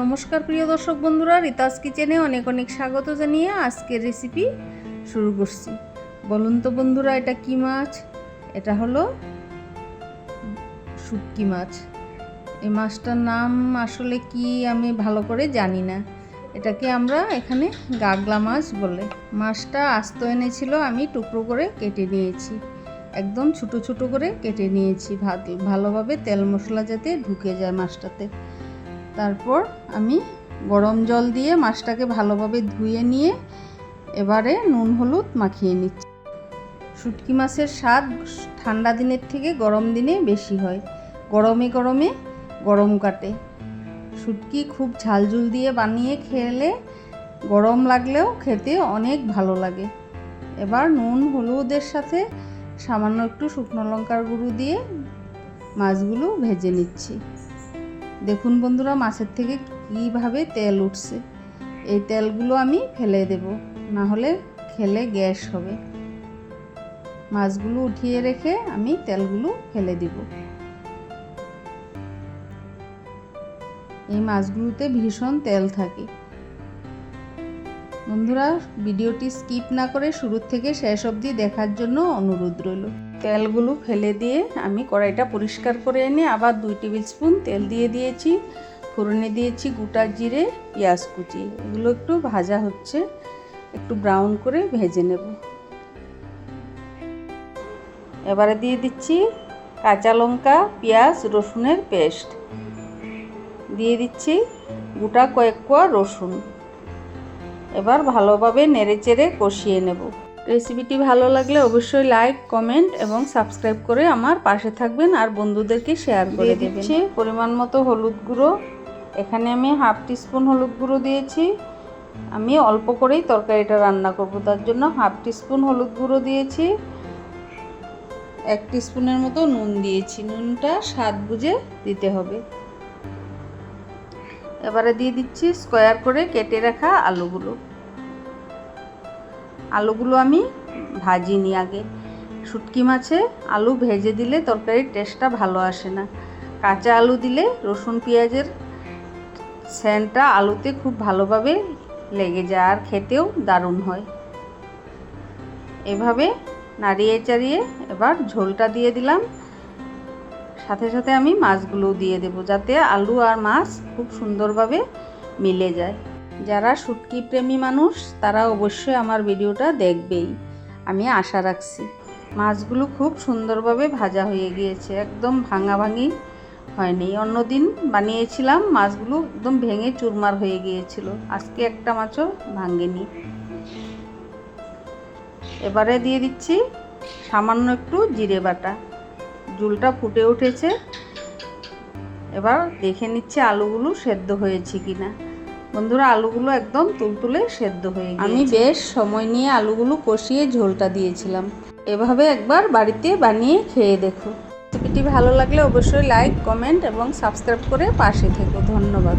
নমস্কার প্রিয় দর্শক বন্ধুরা, রিতাস কিচেনে অনেক অনেক স্বাগত জানিয়ে আজকের রেসিপি শুরু করছি। বলুন তো বন্ধুরা, এটা কি মাছ? এটা হলো শুটকি মাছ। এই মাছটার নাম আসলে কি আমি ভালো করে জানি না। এটাকে আমরা এখানে গাগলা মাছ বলে। মাছটা আস্ত এনেছিল আমি টুকরো করে কেটে নিয়েছি। একদম ছোটো ছোটো করে কেটে নিয়েছি ভালোভাবে তেল মশলা যাতে ঢুকে যায় মাছটাতে। তারপর আমি গরম জল দিয়ে মাছটাকে ভালোভাবে ধুয়ে নিয়ে এবারে নুন হলুদ মাখিয়ে নিচ্ছি। শুটকি মাছের স্বাদ ঠান্ডা দিনের থেকে গরম দিনে বেশি হয়। গরমে গরমে গরম কাটে। শুটকি খুব ঝালঝুল দিয়ে বানিয়ে খেলে গরম লাগলেও খেতে অনেক ভালো লাগে। এবার নুন হলুদের সাথে সামান্য একটু শুকনো লঙ্কার গুঁড়ো দিয়ে মাছগুলো ভেজে নিচ্ছি। দেখুন বন্ধুরা, মাছের থেকে কীভাবে তেল উঠছে। এই তেলগুলো আমি ফেলে দেব, না হলে খেলে গ্যাস হবে। মাছগুলো উঠিয়ে রেখে আমি তেলগুলো ফেলে দিব। এই মাছগুলোতে ভীষণ তেল থাকে। বন্ধুরা, ভিডিওটি স্কিপ না করে শুরুর থেকে শেষ অবধি দেখার জন্য অনুরোধ রইল। তেলগুলো ফেলে দিয়ে আমি কড়াইটা পরিষ্কার করে এনে আবার দুই টেবিল স্পুন তেল দিয়ে দিয়েছি, ফোড়নে দিয়েছি গোটা জিরে, পেঁয়াজ কুচি। এগুলো একটু ভাজা হচ্ছে, একটু ব্রাউন করে ভেজে নেব। এবারে দিয়ে দিচ্ছি কাঁচা লঙ্কা, পেঁয়াজ, রসুনের পেস্ট। দিয়ে দিচ্ছি গোটা কয়েক কোয়া রসুন। এবার ভালোভাবে নেড়েচেড়ে কষিয়ে নেব। রেসিপিটি ভালো লাগলে অবশ্যই লাইক কমেন্ট এবং সাবস্ক্রাইব করে আমার পাশে থাকবেন আর বন্ধুদেরকে শেয়ার করে দিচ্ছি পরিমাণ মতো হলুদ গুঁড়ো। এখানে আমি হাফ টিস্পুন হলুদ গুঁড়ো দিয়েছি। আমি অল্প করেই তরকারিটা রান্না করব তার জন্য হাফ টিস্পুন হলুদ গুঁড়ো দিয়েছি। এক টিস্পুনের মতো নুন দিয়েছি। নুনটা স্বাদ বুঝে দিতে হবে। এবারে দিয়ে দিচ্ছি স্কোয়ার করে কেটে রাখা আলুগুলো। আলুগুলো আমি ভাজিনি আগে। শুটকি মাছে আলু ভেজে দিলে তরকারির টেস্টটা ভালো আসে না। কাঁচা আলু দিলে রসুন পেঁয়াজের স্যানটা আলুতে খুব ভালোভাবে লেগে যায় আর খেতেও দারুণ হয়। এভাবে নাড়িয়ে চাড়িয়ে এবার ঝোলটা দিয়ে দিলাম। সাথে সাথে আমি মাছগুলোও দিয়ে দেবো যাতে আলু আর মাছ খুব সুন্দরভাবে মিলে যায়। যারা শুটকি প্রেমী মানুষ, তারা অবশ্যই আমার ভিডিওটা দেখবেই। আমি আশা রাখছি। মাছগুলো খুব সুন্দরভাবে ভাজা হয়ে গিয়েছে, একদম ভাঙা ভাঙি হয়নি। অন্যদিন বানিয়েছিলাম, মাছগুলো একদম ভেঙে চুরমার হয়ে গিয়েছিল। আজকে একটা মাছও ভাঙেনি। এবারে দিয়ে দিচ্ছি সামান্য একটু জিরে বাটা। জুলটা ফুটে উঠেছে। এবার দেখে নিচ্ছে আলুগুলো সেদ্ধ হয়েছে কিনা। বন্ধুরা আলুগুলো একদম তুলতুলে সেদ্ধ হয়ে গেছে আমি বেশ সময় নিয়ে আলুগুলো কষিয়ে ঝোলটা দিয়েছিলাম। এভাবে একবার বাড়িতে বানিয়ে খেয়ে দেখো। রেসিপিটি ভালো লাগলে অবশ্যই লাইক কমেন্ট এবং সাবস্ক্রাইব করে পাশে থেকো। ধন্যবাদ।